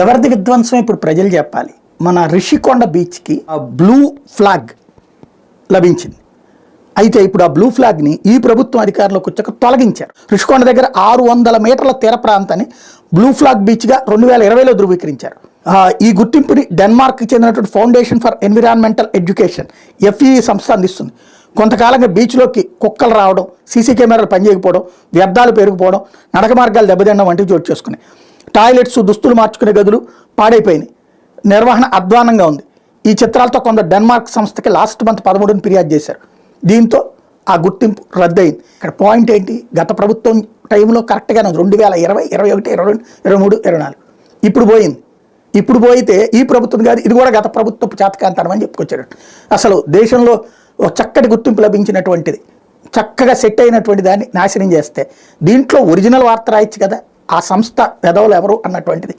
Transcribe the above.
ఎవరిది విధ్వంసం ఇప్పుడు ప్రజలు చెప్పాలి? మన రిషికొండ బీచ్కి బ్లూ ఫ్లాగ్ లభించింది. అయితే ఇప్పుడు ఆ బ్లూ ఫ్లాగ్ని ఈ ప్రభుత్వం అధికారంలోకి వచ్చాక తొలగించారు. రిషికొండ దగ్గర ఆరు వందల మీటర్ల తీర ప్రాంతాన్ని బ్లూ ఫ్లాగ్ బీచ్గా రెండు వేల ఇరవైలో ధృవీకరించారు. ఈ గుర్తింపుని డెన్మార్క్కి చెందినటువంటి foundation for environmental education F E సంస్థ అందిస్తుంది. కొంతకాలంగా బీచ్లోకి కుక్కలు రావడం సీసీ కెమెరాలు పనిచేయకపోవడం వ్యర్థాలు పెరిగిపోవడం నడక మార్గాలు దెబ్బతినడం వంటివి చోటు చేసుకున్నాయి. టాయిలెట్స్ దుస్తులు మార్చుకునే గదులు పాడైపోయినాయి. నిర్వహణ అధ్వానంగా ఉంది. ఈ చిత్రాలతో కొంత డెన్మార్క్ సంస్థకి లాస్ట్ మంత్ పదమూడుని ఫిర్యాదు చేశారు. దీంతో ఆ గుర్తింపు రద్దయింది. ఇక్కడ పాయింట్ ఏంటి? గత ప్రభుత్వం టైంలో కరెక్ట్గానే ఉంది. రెండు వేల ఇరవై ఇరవై ఒకటి ఇరవై రెండు ఇరవై మూడు ఇరవై నాలుగు. ఇప్పుడు పోయింది. ఇప్పుడు పోయితే ఈ ప్రభుత్వం కాదు ఇది కూడా గత ప్రభుత్వపు చేతకాంతనం అని చెప్పుకొచ్చాడు అసలు దేశంలో ఒక చక్కటి గుర్తింపు లభించినటువంటిది చక్కగా సెట్ అయినటువంటి దాన్ని నాశనం చేస్తే దీంట్లో ఒరిజినల్ వార్త రాయొచ్చు కదా. ఆ సంస్థ పెదవులు ఎవరు అన్నటువంటిది.